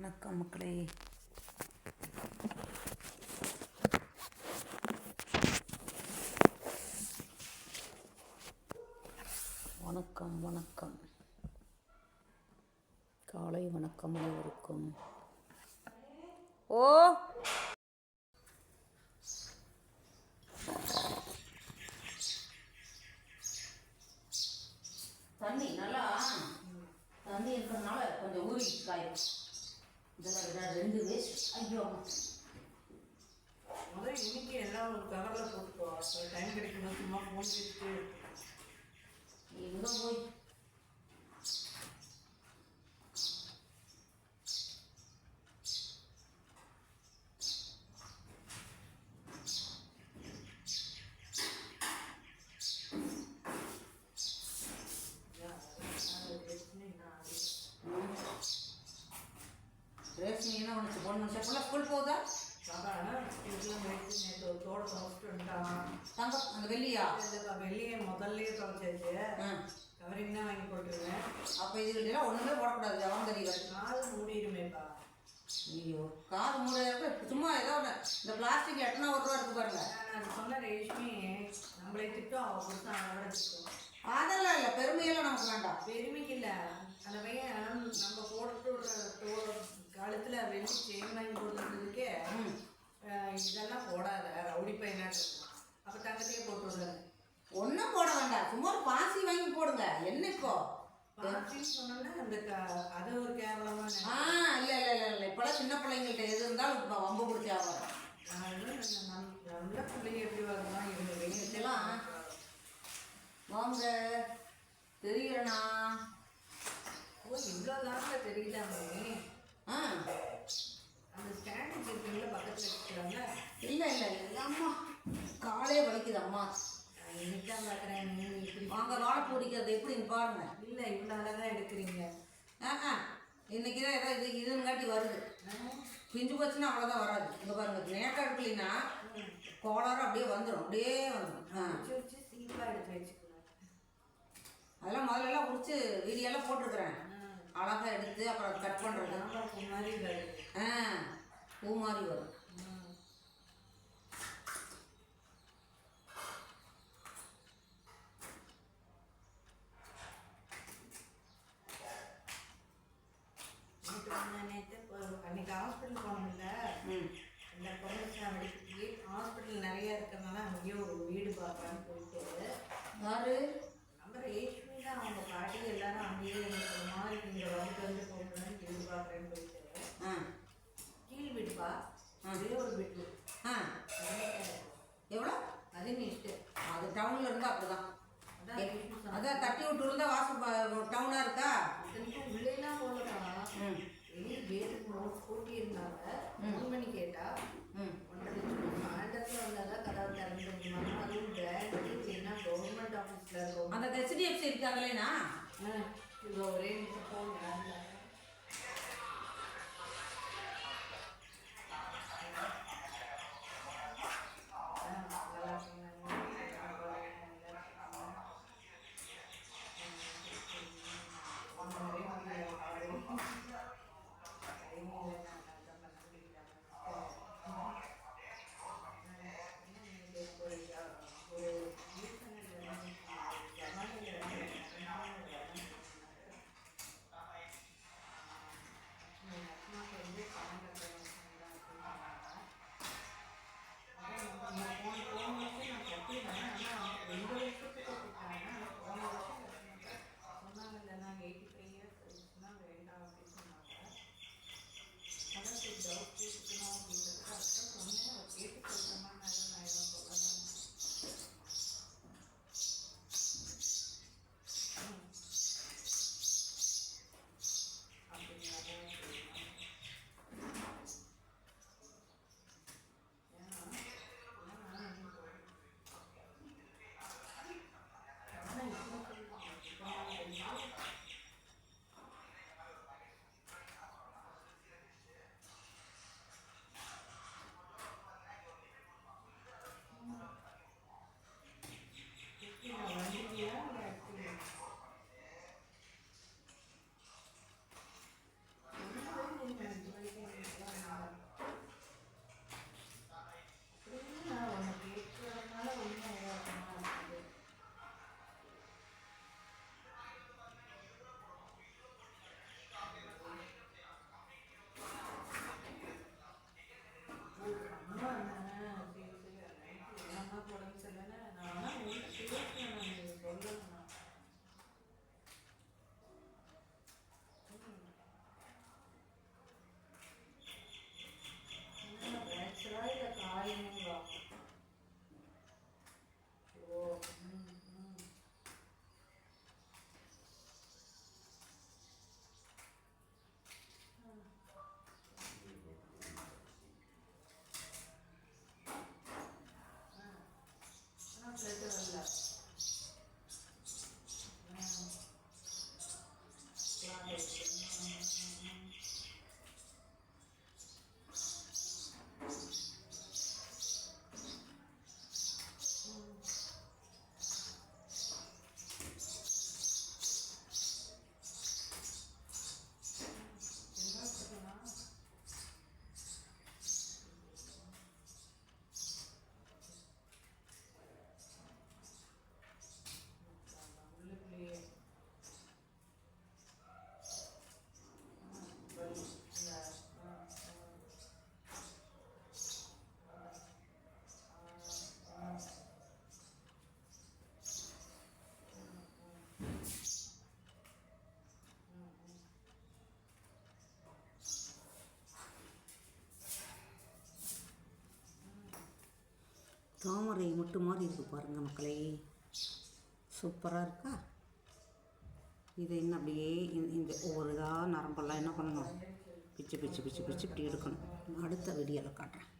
வணக்கம் மக்களே. வணக்கம் வணக்கம். காலை வணக்கம் அனைவருக்கும். ஓ! தண்ணி நல்லா தண்ணி இருக்கிறதுனால கொஞ்சம் ஊறி காயும் விட ரெண்டு வேஸ்ட் ஐயோ முதல்ல இன்னைக்கு எல்லாம் ஒரு கவரில் போட்டுக்கோ. அப்போ டைம் கிடைக்கும்போது சும்மா ஃபோன் பேசிட்டு எங்க போய் வச்சு நேற்று ஒரு தோட துவச்சிட்டு வந்துட்டான் தங்கம் அந்த வெள்ளியா? இல்லைப்பா வெள்ளியை முதல்லயே துவைச்சாச்சு ஆ. கவரிங் தான் வாங்கி போட்டுருவேன். அப்போ இதுலாம் ஒன்றுமே போடக்கூடாது அவன் தெரியல நாலு மூடிடுமேப்பா. ஐயோ காது மூட சும்மா ஏதோ ஒன்று இந்த பிளாஸ்டிக் எட்டனா ஒரு ரூபா இருக்கு பாருங்க. நான் சொன்ன ரேஷ்மி நம்மளை திட்டம் அவள் கொடுத்தா திட்டம். அதெல்லாம் இல்லை பெருமையெல்லாம் நமக்கு வேண்டாம். பெருமைக்கு இல்லை. அந்த பையன் நம்ம போட்டு கழுத்தில் வெள்ளி செயின் வாங்கி அஹ் இதெல்லாம் போடாத ரவுடி பையனாட்டு. அப்போ தங்கத்தையே போட்டு விடுறாரு ஒன்றும் போட வேண்டாம். சும்மா ஒரு பாசி வாங்கி போடுங்க. என்ன இப்போ? பாட்டின்னு சொன்னோன்னா அந்த அது ஒரு கேவலமா ஆ இல்லை இல்லை இல்லை இல்லை. இப்போலாம் சின்ன பிள்ளைங்கள்ட்ட எது இருந்தாலும் இப்போ வம்பு பிடிச்ச ஆகாரம் நல்ல பிள்ளைங்க எப்படி இவங்க இதெல்லாம் வாங்க. தெரியலண்ணா ஓ இவ்வளோ தாங்க தெரியலாமே ஆ. அந்த ஸ்டாண்ட் வச்சிருக்கீங்களா பக்கத்தில் வச்சுக்கிறாங்க இல்லை இல்லை இல்லை. அம்மா. காலே வலிக்குது அம்மா. இன்னைக்கு தான் பார்க்குறேன் நீ இப்படி வாங்க வாழைப்பூ பிடிக்கிறது எப்படின்னு பாருங்க. இல்லை இவ்வளோ அழகாக எடுக்கிறீங்க. ஆ ஆ. இன்னைக்கு தான் ஏதோ இது இதுங்காட்டி வருது. பிஞ்சு போச்சுன்னா அவ்வளோதான் வராது. இங்கே பாருங்க நேக்காக எடுக்கலைன்னா கோளாரம் அப்படியே வந்துடும் அப்படியே வந்துடும் ஆ. சீப்பாக எடுத்து வச்சுக்கணும். அதெல்லாம் முதல்ல எல்லாம் உரிச்சு வீடியோலாம் போட்டிருக்கிறேன். அழகாக எடுத்து அப்புறம் கட் பண்ணுறது சாம்பார் மாதிரி ஆ பூ மாதிரி வரும் அன்னைக்கு ஹாஸ்பிட்டல் போனோம்ல. இந்த பொண்ணுக்கு அடிக்கடி ஹாஸ்பிட்டல் நிறைய இருக்கிறதுனால அங்கேயே ஒரு வீடு பார்க்கலான்னு போயிட்டு யாரு நம்ம ரேஷ்மி தான் அவங்க பாட்டி எல்லாரும் அங்கேயே எனக்கு ஒரு மாதிரி இந்த வந்துட்டு வந்து போகணும்னு வீடு பார்க்குறேன்னு போயிட்டு ஆ கீழ் வீடுப்பா ஒரே ஒரு வீடு ஆ எவ்வளோ அது நீட்டு அது டவுனில் இருந்தால் ரேஷ்மி சொன்னா. அதான் தட்டி விட்டு இருந்தா வாசல் டவுனாக இருக்கா? உள்ளேலாம் ம். வெளியே கேட்டுக்கு நோட் பூட்டி இருந்தாங்க மூணு மணி கேட்டா ஒன்றரை லட்சம் சாயந்தரத்தில் வந்தால் கதவு திறந்துருக்குமா அதுவும் கவர்மெண்ட் ஆஃபீஸில் இருக்கும். அந்த ஹெச்டிஎஃப்சி இருக்காங்களேண்ணா? இது ஒரே நிமிஷம் தாமரை முட்டு மாதிரி இருக்கு பாருங்கள் மக்களே. சூப்பராக இருக்கா? இதை இன்னும் அப்படியே இந்த- இந்த ஒவ்வொரு இதாக நரம்பெல்லாம் என்ன பண்ணணும்? பிச்சு பிச்சு பிச்சு பிச்சு இப்படி எடுக்கணும் அடுத்த வீடியோவில் காட்டுறேன்.